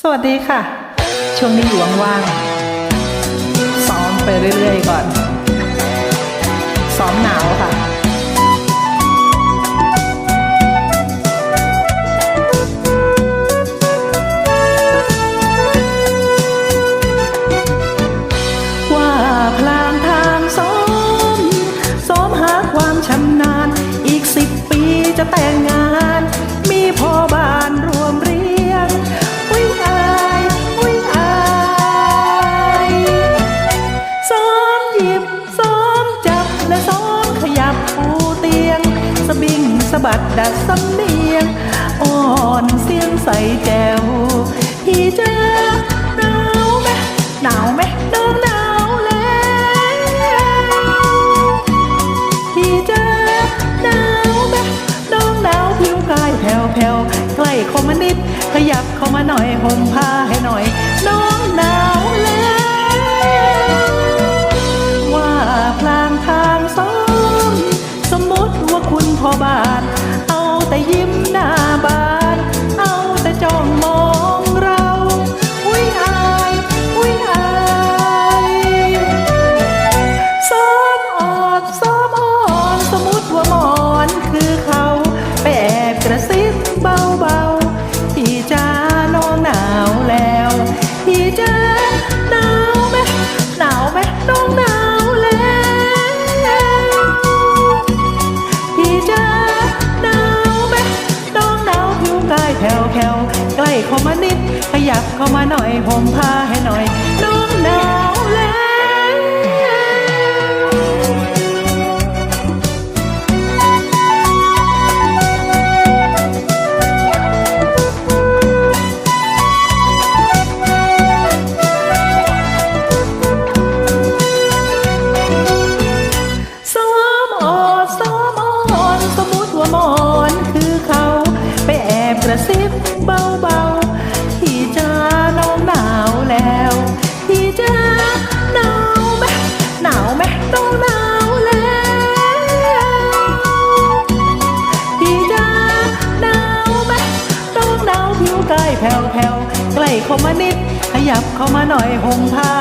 สวัสดีค่ะ ช่วงนี้อยู่ว่างๆซ้อมไปเรื่อยๆก่อนซ้อมหนาวค่ะ ว่าพลางทางซ้อม ซ้อมหาความชำนาญ อีกสิบปีจะแต่ง หยิบซ้อมจับและซ้อมขยับปูเตียงสบิงสะบัดดัดสำเนียง อ่อนเสียงใสแจวพี่เจ้าหนาวไหมหนาวไหมน้องหนาวแล้วพี่เจ้าหนาวไหมน้องหนาวผิวกายแผ่วแผ่วๆใกล้เข้ามานิด ขยับเข้ามาหน่อยห่มผ้าให้หน่อย แต่ยิ้มหน้าบาน เอาแต่จ้องมองเรา อุ้ยอายอุ้ยอายซ้อมออดซ้อมอ่อนสมมติว่าหมอนคือเขาไปแอบกระซิบเบาๆพี่จ้าน้องหนาวแล้วพี่จ้า มาหน่อยห่มผ้าให้หน่อย แล้วพี่จ้าหนาไหมน้องหนาผิวกายแผ่วแผ่วๆใกล้เข้ามานิด ขยับเข้ามาหน่อยห่มผ้า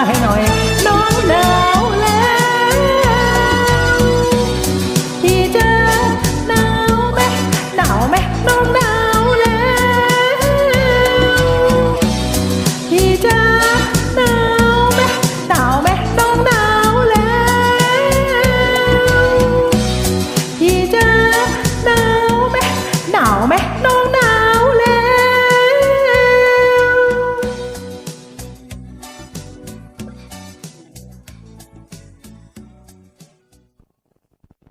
ไหมโน